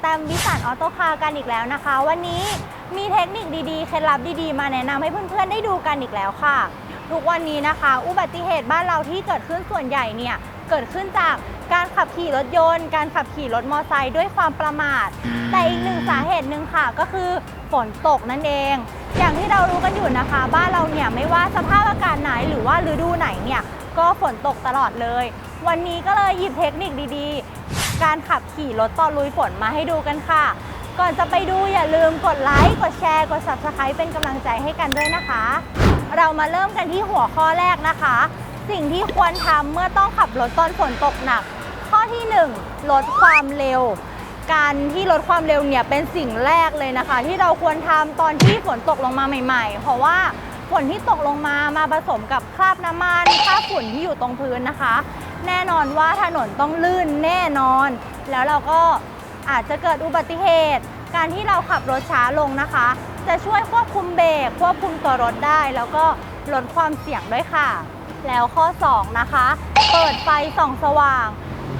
แตมวิสันออโต้คาร์กันอีกแล้วนะคะ วันนี้มีเทคนิคดีๆ เคล็ดลับดีๆ มาแนะนำให้เพื่อนๆ ได้ดูกันอีกแล้วค่ะ ทุกวันนี้นะคะ อุบัติเหตุบ้านเราที่เกิดขึ้นส่วนใหญ่เนี่ย เกิดขึ้นจากการขับขี่รถยนต์ การขับขี่รถมอเตอร์ไซค์ด้วยความประมาท แต่อีกหนึ่งสาเหตุหนึ่งค่ะ ก็คือฝนตกนั่นเอง อย่างที่เรารู้กันอยู่นะคะ บ้านเราเนี่ยไม่ว่าสภาพอากาศไหนหรือว่าฤดูไหนเนี่ยก็ฝนตกตลอดเลย วันนี้ก็เลยหยิบเทคนิคดีๆ การขับขี่รถตอนลุยฝนมาให้ดูกันค่ะ ก่อนจะไปดูอย่าลืมกดไลค์ กดแชร์ กด subscribe เป็นกำลังใจให้กันด้วยนะคะ เรามาเริ่มกันที่หัวข้อแรกนะคะ สิ่งที่ควรทำเมื่อต้องขับรถตอนฝนตกหนัก ข้อที่ 1 ลดความเร็ว การที่ลดความเร็วเนี่ยเป็นสิ่งแรกเลยนะคะ ที่เราควรทำตอนที่ฝนตกลงมาใหม่ ๆ เพราะว่าฝนที่ตกลงมามาผสมกับคราบน้ำมันคราบฝุ่นที่อยู่ตรงพื้นนะคะ แน่นอนว่าถนนต้องลื่นแน่นอน แล้วเราก็อาจจะเกิดอุบัติเหตุ การที่เราขับรถช้าลงนะคะ จะช่วยควบคุมเบรกควบคุมตัวรถได้ แล้วก็ลดความเสี่ยงด้วยค่ะ แล้วข้อ 2 นะคะ เปิดไฟส่องสว่าง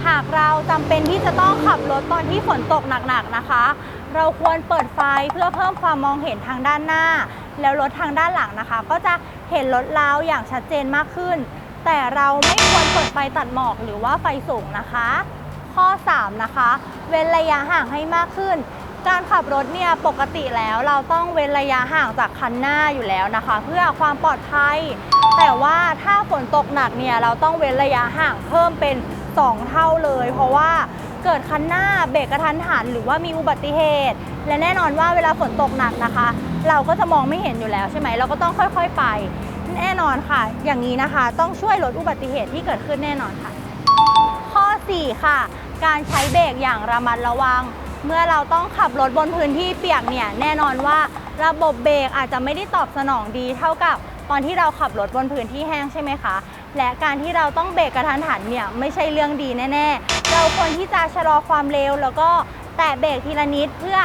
หากเราจำเป็นที่จะต้องขับรถตอนที่ฝนตกหนักๆนะคะ เราควรเปิดไฟเพื่อเพิ่มความมองเห็นทางด้านหน้า แล้วรถทางด้านหลังนะคะ ก็จะเห็นรถเราอย่างชัดเจนมากขึ้น แต่เราไม่ควรเปิดไฟตัดหมอกหรือว่าไฟสูงนะคะ ข้อ 3 นะคะ เว้นระยะห่างให้มากขึ้น การขับรถเนี่ยปกติแล้วเราต้องเว้นระยะห่างจากคันหน้าอยู่แล้วนะคะ เพื่อความปลอดภัย แต่ว่าถ้าฝนตกหนักเนี่ยเราต้องเว้นระยะห่างเพิ่มเป็น 2 เท่าเลย เพราะว่าเกิดคันหน้าเบรกกระทันหันหรือว่ามีอุบัติเหตุ และแน่นอนว่าเวลาฝนตกหนักนะคะ เราก็จะมองไม่เห็นอยู่แล้วใช่ไหมเราก็ต้องค่อย ๆ ไป แน่นอนค่ะ อย่างนี้นะคะ ต้องช่วยลดอุบัติเหตุที่เกิดขึ้นแน่นอนค่ะ ข้อ 4 ค่ะ การใช้เบรกอย่างระมัดระวัง เมื่อเราต้องขับรถบนพื้นที่เปียกเนี่ยแน่นอนว่าระบบเบรกอาจจะไม่ได้ตอบสนองดีเท่ากับตอนที่เราขับรถบนพื้นที่แห้งใช่ไหมคะ และการที่เราต้องเบรกกระทันหันเนี่ยไม่ใช่เรื่องดีแน่ ๆ เราควรที่จะชะลอความเร็ว แล้วก็แตะเบรกทีละนิดเพื่อ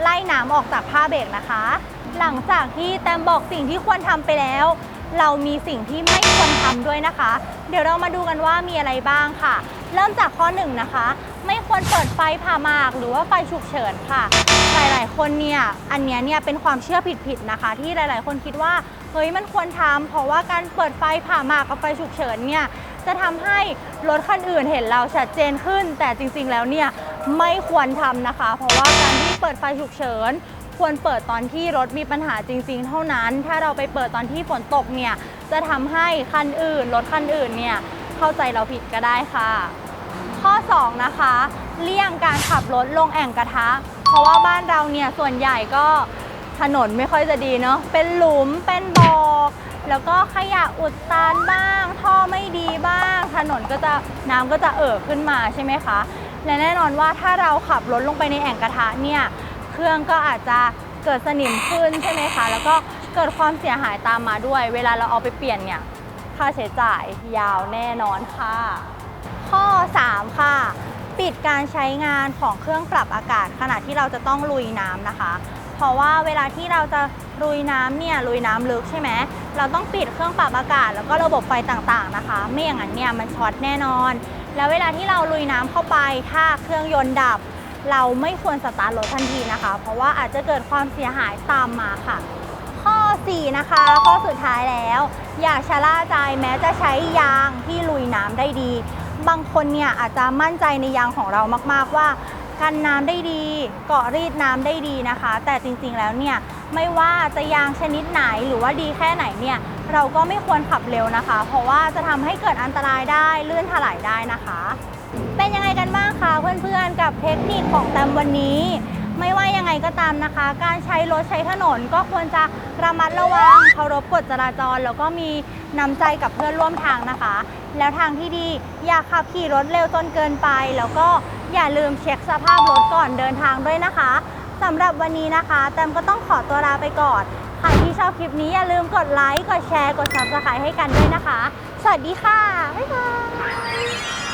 ไล่น้ำออกจากผ้าเบรกนะคะ หลังจากที่แตมบอกสิ่งที่ควรทำไปแล้ว เรามีสิ่งที่ไม่ควรทำด้วยนะคะ เดี๋ยวเรามาดูกันว่ามีอะไรบ้างค่ะ เริ่มจากข้อหนึ่งนะคะ ไม่ควรเปิดไฟผ่าหมาก หรือว่าไฟฉุกเฉินค่ะ หลายๆ คนเนี่ยอันเนี้ยเนี่ยเป็นความเชื่อผิดๆนะคะ ที่หลายๆ คนคิดว่าเฮ้ยมันควรทำเพราะว่าการเปิดไฟผ่าหมากกับไฟฉุกเฉินเนี่ยจะทำให้รถคันอื่นเห็นเราชัดเจนขึ้น แต่จริงๆแล้วเนี่ยไม่ควรทำนะคะ เพราะว่าการที่เปิดไฟฉุกเฉิน ควรเปิดตอนที่รถมีปัญหาจริง ๆ เท่านั้น ถ้าเราไปเปิดตอนที่ฝนตกเนี่ยจะทำให้คันอื่นรถคันอื่นเนี่ยเข้าใจเราผิดก็ได้ค่ะ ข้อ 2 นะคะ เลี่ยงการขับรถลงแอ่งกระทะ เพราะว่าบ้านเราเนี่ยส่วนใหญ่ก็ถนนไม่ค่อยจะดีเนาะเป็นหลุมเป็นบ่อแล้วก็ขยะอุดตันบ้าง ท่อไม่ดีบ้าง ถนนก็จะน้ำก็จะเอ่อขึ้นมาใช่ไหมคะและแน่นอนว่าถ้าเราขับรถลงไปในแอ่งกระทะเนี่ย เครื่องก็อาจจะเกิดสนิมขึ้นใช่ไหมคะ แล้วก็เกิดความเสียหายตามมาด้วย เวลาเราเอาไปเปลี่ยนเนี่ยค่าใช้จ่ายยาวแน่นอนค่ะ ข้อ 3 ค่ะ ปิดการใช้งานของเครื่องปรับอากาศ ขณะที่เราจะต้องลุยน้ำนะคะ เพราะว่าเวลาที่เราจะลุยน้ำเนี่ยลุยน้ำลึกใช่ไหมเราต้องปิดเครื่องปรับอากาศ แล้วก็ระบบไฟต่างๆนะคะ ไม่อย่างนั้นเนี่ยมันช็อตแน่นอน แล้วเวลาที่เราลุยน้ำเข้าไปถ้าเครื่องยนต์ดับ เราไม่ควรสตาร์ทรถทันทีนะคะ เพราะว่าอาจจะเกิดความเสียหายตามมาค่ะ ข้อ 4 นะคะ ข้อสุดท้ายแล้ว อย่าชะล่าใจแม้จะใช้ยางที่ลุยน้ำได้ดี บางคนเนี่ยอาจจะมั่นใจในยางของเรามาก ๆว่ากันน้ำได้ดีเกาะรีดน้ำได้ดีนะคะ แต่จริงๆแล้วเนี่ยไม่ว่าจะยางชนิดไหนหรือว่าดีแค่ไหนเนี่ยเราก็ไม่ควรขับเร็วนะคะ เพราะว่าจะทำให้เกิดอันตรายได้ลื่นถลายได้นะคะ เป็นยังไงกันบ้างคะเพื่อนๆกับเทคนิคของแตมวันนี้ ไม่ว่ายังไงก็ตามนะคะ การใช้รถใช้ถนนก็ควรจะระมัดระวังเคารพกฎจราจร แล้วก็มีน้ำใจกับเพื่อนร่วมทางนะคะ แล้วทางที่ดีอย่าขับขี่รถเร็วจนเกินไป แล้วก็อย่าลืมเช็คสภาพรถก่อนเดินทางด้วยนะคะสำหรับวันนี้นะคะแตมก็ต้องขอตัวลาไปก่อนใครที่ชอบคลิปนี้อย่าลืมกดไลค์กดแชร์กด subscribe ให้กันด้วยนะคะ สวัสดีค่ะบ๊ายบาย